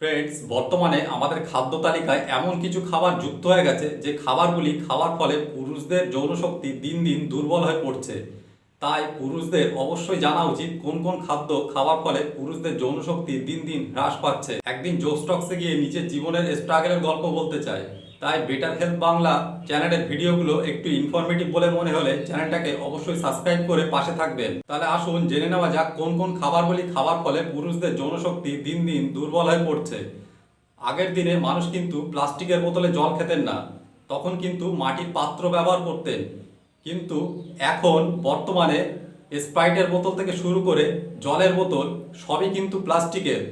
Friends বর্তমানে আমাদের খাদ্য তালিকায় এমন কিছু খাবার যুক্ত হয়ে গেছে যে খাবারগুলি খাওয়ার ফলে পুরুষদের যৌনশক্তি দিন দিন দুর্বল হয়ে পড়ছে। তাই পুরুষদের অবশ্যই জানা উচিত কোন কোন খাদ্য খাওয়ার ফলে পুরুষদের যৌনশক্তি দিন দিন হ্রাস পাচ্ছে। একদিন জোস্টক্সে গিয়ে নিজের জীবনের স্ট্রাগলের গল্প বলতে চাই তাই বেটার হেলথ বাংলা চ্যানেলের ভিডিওগুলো একটু ইনফরমেটিভ বলে মনে হলে চ্যানেলটাকে অবশ্যই সাবস্ক্রাইব করে পাশে থাকবেন। তাহলে আসুন জেনে নেওয়া যাক কোন কোন খাবারগুলি খাওয়ার ফলে পুরুষদের যৌনশক্তি দিন দিন দুর্বল হয়ে পড়ছে। আগের দিনে মানুষ কিন্তু প্লাস্টিকের বোতলে জল খেতেন না, তখন কিন্তু মাটির পাত্র ব্যবহার করতেন। কিন্তু এখন বর্তমানে স্প্রাইটের বোতল থেকে শুরু করে জলের বোতল সবই কিন্তু প্লাস্টিকের।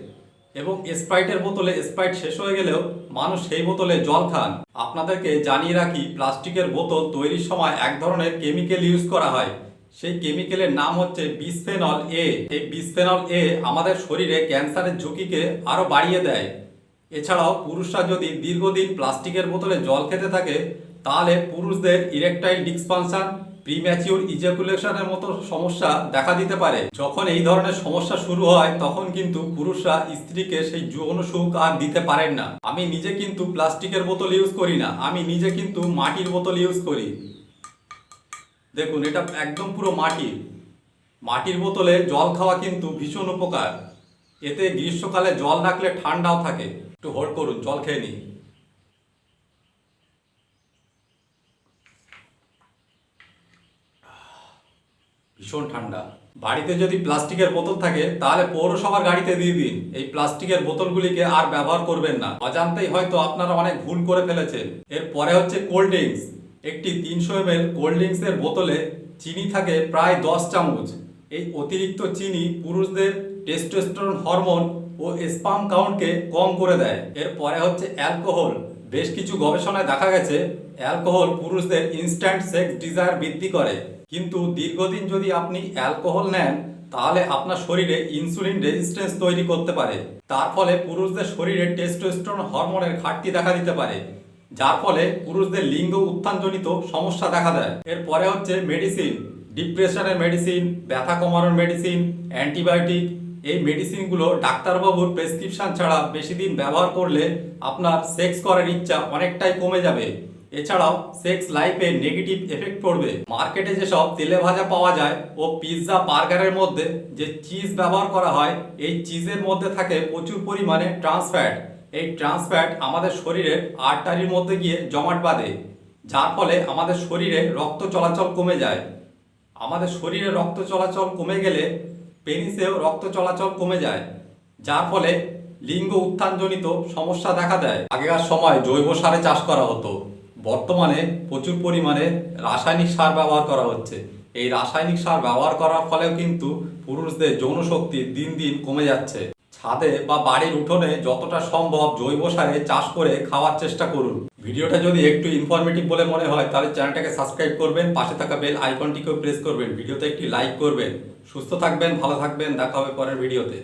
এবং স্প্রাইটের বোতলে স্প্রাইট শেষ হয়ে গেলেও মানুষ সেই বোতলে জল খান। আপনাদেরকে জানিয়ে রাখি, প্লাস্টিকের বোতল তৈরির সময় এক ধরনের কেমিক্যাল ইউজ করা হয়। সেই কেমিক্যালের নাম হচ্ছে বিসফেনল এ। এই বিসফেনল এ আমাদের শরীরে ক্যান্সারের ঝুঁকিকে আরও বাড়িয়ে দেয়। এছাড়াও পুরুষরা যদি দীর্ঘদিন প্লাস্টিকের বোতলে জল খেতে থাকে, তাহলে পুরুষদের ইরেকটাইল ডিসপানশন প্রিম্যাচিউর ইজাকুলেশনের মতো সমস্যা দেখা দিতে পারে। যখন এই ধরনের সমস্যা শুরু হয়, তখন কিন্তু পুরুষরা স্ত্রীকে সেই যৌন সুখ আর দিতে পারেন না। আমি নিজে কিন্তু প্লাস্টিকের বোতল ইউজ করি না। আমি নিজে কিন্তু মাটির বোতল ইউজ করি। দেখুন, এটা একদম পুরো মাটির মাটির বোতলে জল খাওয়া কিন্তু ভীষণ উপকার। এতে গ্রীষ্মকালে জল রাখলে ঠান্ডাও থাকে। একটু হোল্ড করুন, জল খেয়ে নিই ভীষণ ঠান্ডা। বাড়িতে যদি প্লাস্টিকের বোতল থাকে, তাহলে পৌরসভার গাড়িতে দিয়ে দিন। এই প্লাস্টিকের বোতলগুলিকে আর ব্যবহার করবেন না। অজান্তেই হয়তো আপনারা অনেক ভুল করে ফেলেছেন। এরপরে হচ্ছে কোল্ড ড্রিঙ্কস। একটি তিনশো এম এল কোল্ড ড্রিঙ্কসের বোতলে চিনি থাকে প্রায় দশ চামচ। এই অতিরিক্ত চিনি পুরুষদের টেস্টোস্টেরন হরমোন ও স্পাম কাউন্টকে কম করে দেয়। এরপরে হচ্ছে অ্যালকোহল বেশ কিছু গবেষণায় দেখা গেছে অ্যালকোহল পুরুষদের ইনস্ট্যান্ট সেক্স ডিজায়ার বৃদ্ধি করে। কিন্তু দীর্ঘদিন যদি আপনি অ্যালকোহল নেন, তাহলে আপনার শরীরে ইনসুলিন রেজিস্ট্যান্স তৈরি করতে পারে। তার ফলে পুরুষদের শরীরে টেস্টোস্টেরন হরমোনের ঘাটতি দেখা দিতে পারে। যার ফলে পুরুষদের লিঙ্গ উত্থানজনিত সমস্যা দেখা দেয়। এরপরে হচ্ছে মেডিসিন ডিপ্রেশনের মেডিসিন ব্যথা কমানোর মেডিসিন অ্যান্টিবায়োটিক এই মেডিসিনগুলো ডাক্তারবাবুর প্রেসক্রিপশন ছাড়া বেশি দিন ব্যবহার করলে আপনার সেক্স করার ইচ্ছা অনেকটাই কমে যাবে। এছাড়াও সেক্স লাইফে নেগেটিভ এফেক্ট পড়বে। মার্কেটে যেসব তেলে ভাজা পাওয়া যায় ও পিৎজা বার্গারের মধ্যে যে চিজ ব্যবহার করা হয়, এই চিজের মধ্যে থাকে প্রচুর পরিমাণে ট্রান্স ফ্যাট এই ট্রান্স ফ্যাট আমাদের শরীরের আর্টারির মধ্যে গিয়ে জমাট বাঁধে, যার ফলে আমাদের শরীরে রক্ত চলাচল কমে যায়। আমাদের শরীরে রক্ত চলাচল কমে গেলে পেনিসেও রক্ত চলাচল কমে যায়, যার ফলে লিঙ্গ উত্থানজনিত সমস্যা দেখা দেয়। আগেকার সময় জৈব সারে চাষ করা হতো। বর্তমানে প্রচুর পরিমাণে রাসায়নিক সার ব্যবহার করা হচ্ছে। এই রাসায়নিক সার ব্যবহার করার ফলেও কিন্তু পুরুষদের যৌন শক্তি দিন দিন কমে যাচ্ছে। ছাদে বা বাড়ির উঠোনে যতটা সম্ভব জৈব সারে চাষ করে খাওয়ার চেষ্টা করুন। ভিডিওটা যদি একটু ইনফরমেটিভ বলে মনে হয়, তাহলে চ্যানেলটাকে সাবস্ক্রাইব করবেন, পাশে থাকা বেল আইকনটিকেও প্রেস করবেন, ভিডিওতে একটি লাইক করবেন। সুস্থ থাকবেন, ভালো থাকবেন, দেখা হবে পরের ভিডিওতে।